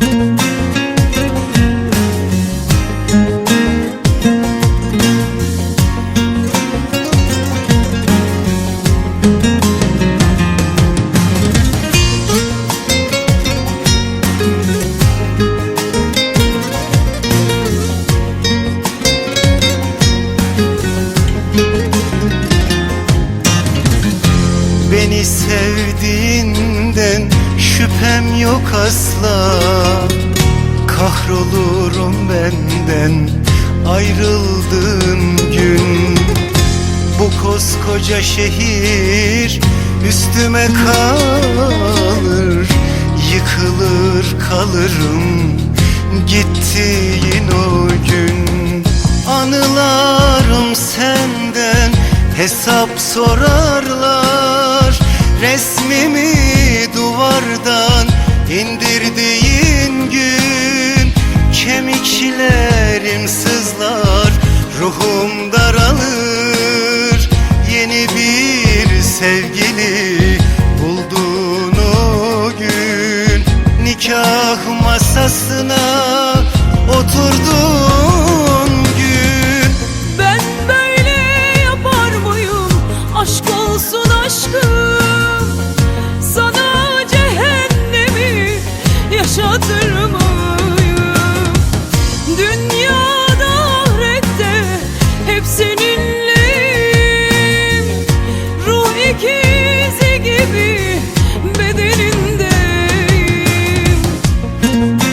Thank you. Beni sevdiğinden şüphem yok asla. Kahrolurum benden ayrıldığın gün. Bu koskoca şehir üstüme kalır Yıkılır kalırım gittiğin o gün. Anılarım senden hesap sorarlar Resmimi duvardan indirdiğin gün Kemiklerim sızlar, ruhum daralır. Yeni bir sevgili Thank you.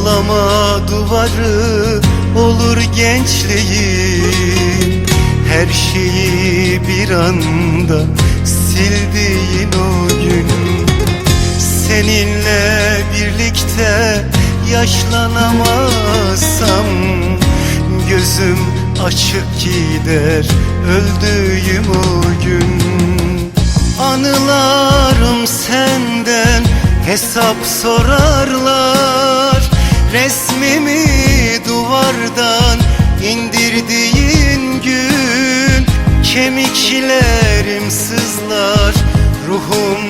Ağlama duvarı olur gençliğim. Her şeyi bir anda sildiğin o gün. Seninle birlikte yaşlanamazsam Gözüm açık gider öldüğüm o gün. Anılarım senden hesap sorarlar Resmimi duvardan indirdiğin gün Kemiklerim sızlar, ruhum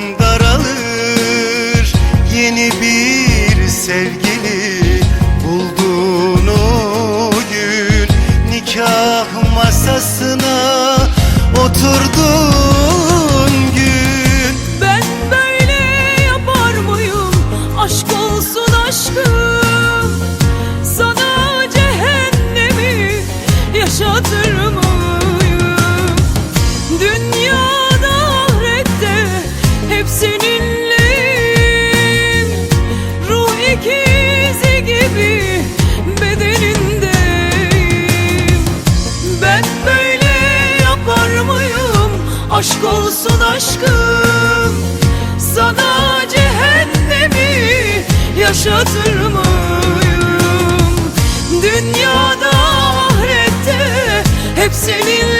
yaşatır mıyım? Dünyada ahirette hep Ruh ikizi gibi bedenindeyim Ben böyle yapar mıyım? Aşk olsun aşkım Sana cehennemi yaşatır hep seninleyim